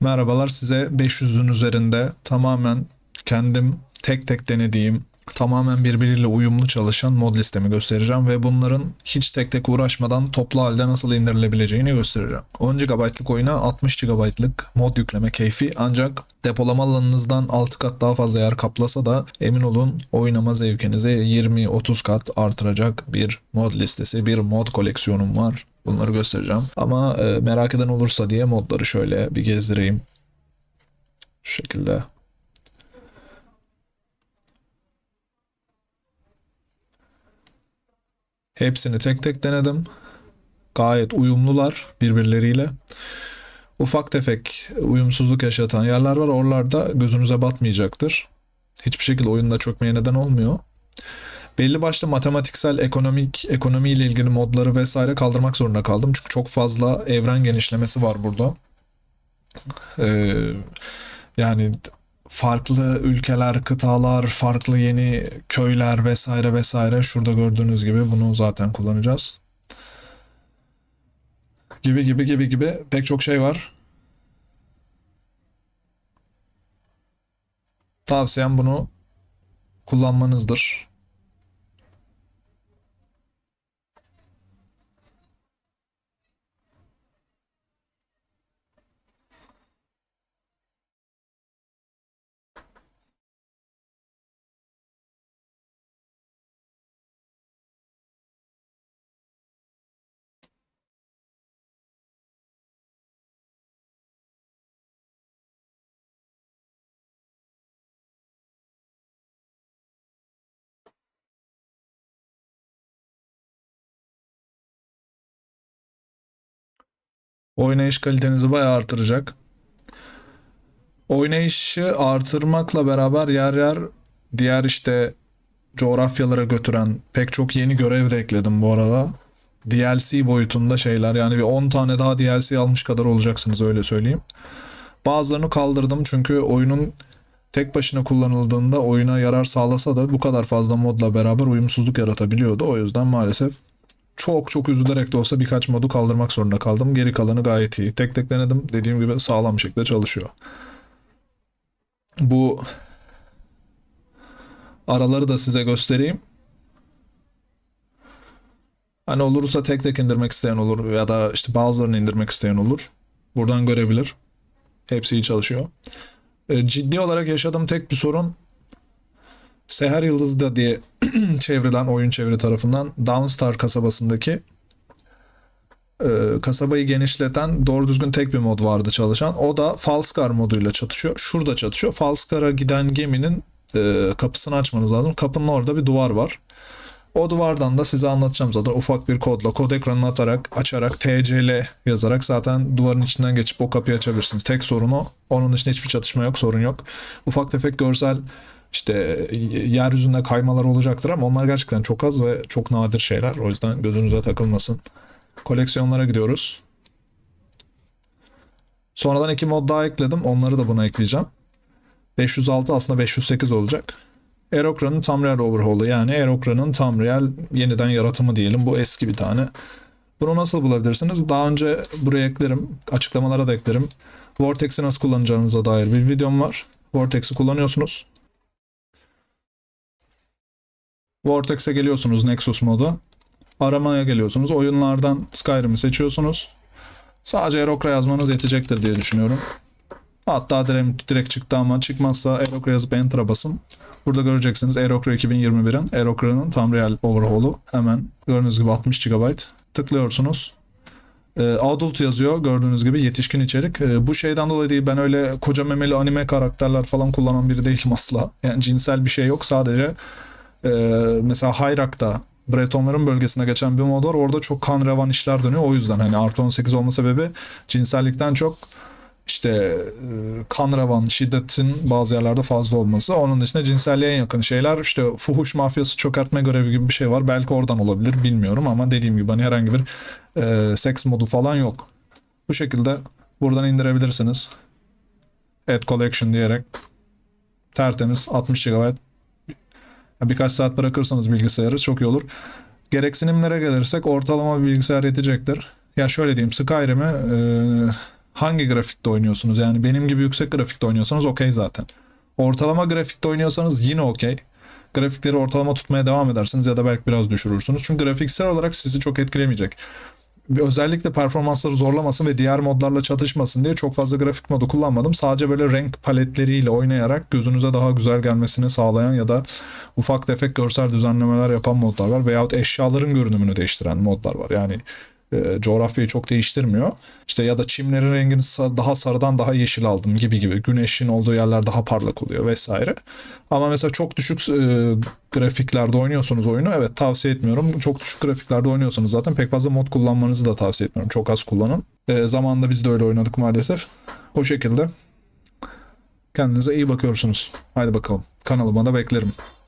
Merhabalar size 500'ün üzerinde tamamen kendim tek tek denediğim tamamen birbiriyle uyumlu çalışan mod listemi göstereceğim ve bunların hiç tek tek uğraşmadan toplu halde nasıl indirilebileceğini göstereceğim. 10 GB'lık oyuna 60 GB'lık mod yükleme keyfi ancak depolama alanınızdan 6 kat daha fazla yer kaplasa da emin olun oynama zevkinizi 20-30 kat artıracak bir mod listesi, bir mod koleksiyonum var. Bunları göstereceğim. Ama e, merak eden olursa diye modları şöyle bir gezdireyim. Şu şekilde. Hepsini tek tek denedim. Gayet uyumlular birbirleriyle. Ufak tefek uyumsuzluk yaşatan yerler var. Oralarda gözünüze batmayacaktır. Hiçbir şekilde oyunda çökmeye neden olmuyor. Belli başlı matematiksel, ekonomik, ekonomiyle ilgili modları vesaire kaldırmak zorunda kaldım. Çünkü çok fazla evren genişlemesi var burada. Ee, yani farklı ülkeler, kıtalar, farklı yeni köyler vesaire vesaire. Şurada gördüğünüz gibi bunu zaten kullanacağız. Gibi gibi gibi gibi pek çok şey var. Tavsiyem bunu kullanmanızdır. Oynayış kalitenizi bayağı artıracak. Oynayışı artırmakla beraber yer yer diğer işte coğrafyalara götüren pek çok yeni görev de ekledim bu arada. DLC boyutunda şeyler yani bir 10 tane daha DLC almış kadar olacaksınız öyle söyleyeyim. Bazılarını kaldırdım çünkü oyunun tek başına kullanıldığında oyuna yarar sağlasa da bu kadar fazla modla beraber uyumsuzluk yaratabiliyordu. O yüzden maalesef çok çok üzülerek de olsa birkaç modu kaldırmak zorunda kaldım. Geri kalanı gayet iyi. Tek tek denedim. Dediğim gibi sağlam bir şekilde çalışıyor. Bu araları da size göstereyim. Hani olursa tek tek indirmek isteyen olur ya da işte bazılarını indirmek isteyen olur. Buradan görebilir. Hepsi iyi çalışıyor. E, Ciddi olarak yaşadığım tek bir sorun Seher Yıldız'da diye çevrilen oyun çeviri tarafından Downstar kasabasındaki e, kasabayı genişleten doğru düzgün tek bir mod vardı çalışan. O da Falskar moduyla çatışıyor. Şurada çatışıyor. Falskar'a giden geminin e, kapısını açmanız lazım. Kapının orada bir duvar var. O duvardan da size anlatacağım zaten ufak bir kodla kod ekranını atarak açarak TCL yazarak zaten duvarın içinden geçip o kapıyı açabilirsiniz. Tek sorun o. Onun dışında hiçbir çatışma yok sorun yok. Ufak tefek görsel işte yeryüzünde kaymalar olacaktır ama onlar gerçekten çok az ve çok nadir şeyler. O yüzden gözünüze takılmasın. Koleksiyonlara gidiyoruz. Sonradan iki mod daha ekledim. Onları da buna ekleyeceğim. 506 aslında 508 olacak. Aerocran'ın Tamriel Overhaul'u yani Aerocran'ın Tamriel yeniden yaratımı diyelim. Bu eski bir tane. Bunu nasıl bulabilirsiniz? Daha önce buraya eklerim. Açıklamalara da eklerim. Vortex'i nasıl kullanacağınıza dair bir videom var. Vortex'i kullanıyorsunuz. Vortex'e geliyorsunuz Nexus modu. Aramaya geliyorsunuz. Oyunlardan Skyrim'i seçiyorsunuz. Sadece Aerocra yazmanız yetecektir diye düşünüyorum. Hatta direkt, direkt çıktı ama çıkmazsa Aerocra yazıp Enter'a basın. Burada göreceksiniz Aerocra 2021'in Aerocra'nın tam real overhaul'u. Hemen gördüğünüz gibi 60 GB. Tıklıyorsunuz. E, adult yazıyor gördüğünüz gibi yetişkin içerik. E, bu şeyden dolayı değil ben öyle koca memeli anime karakterler falan kullanan biri değilim asla. Yani cinsel bir şey yok sadece e, mesela Hayrak'ta Bretonların bölgesine geçen bir mod var. Orada çok kan revan işler dönüyor. O yüzden hani artı 18 olma sebebi cinsellikten çok işte e, kan revan, şiddetin bazı yerlerde fazla olması. Onun dışında cinselliğe en yakın şeyler işte fuhuş mafyası çökertme görevi gibi bir şey var. Belki oradan olabilir bilmiyorum ama dediğim gibi hani herhangi bir e, seks modu falan yok. Bu şekilde buradan indirebilirsiniz. Add Collection diyerek tertemiz 60 GB Birkaç saat bırakırsanız bilgisayarı çok iyi olur. Gereksinimlere gelirsek ortalama bir bilgisayar yetecektir. Ya şöyle diyeyim Skyrim'i e, hangi grafikte oynuyorsunuz? Yani benim gibi yüksek grafikte oynuyorsanız okey zaten. Ortalama grafikte oynuyorsanız yine okey. Grafikleri ortalama tutmaya devam edersiniz ya da belki biraz düşürürsünüz. Çünkü grafiksel olarak sizi çok etkilemeyecek. Özellikle performansları zorlamasın ve diğer modlarla çatışmasın diye çok fazla grafik modu kullanmadım. Sadece böyle renk paletleriyle oynayarak gözünüze daha güzel gelmesini sağlayan ya da ufak tefek görsel düzenlemeler yapan modlar var. Veyahut eşyaların görünümünü değiştiren modlar var. Yani e, coğrafyayı çok değiştirmiyor. İşte ya da çimlerin rengini daha sarıdan daha yeşil aldım gibi gibi. Güneşin olduğu yerler daha parlak oluyor vesaire. Ama mesela çok düşük e, grafiklerde oynuyorsunuz oyunu evet tavsiye etmiyorum. Çok düşük grafiklerde oynuyorsanız zaten pek fazla mod kullanmanızı da tavsiye etmiyorum. Çok az kullanın. E, zamanında biz de öyle oynadık maalesef. O şekilde. Kendinize iyi bakıyorsunuz. Haydi bakalım. Kanalıma da beklerim.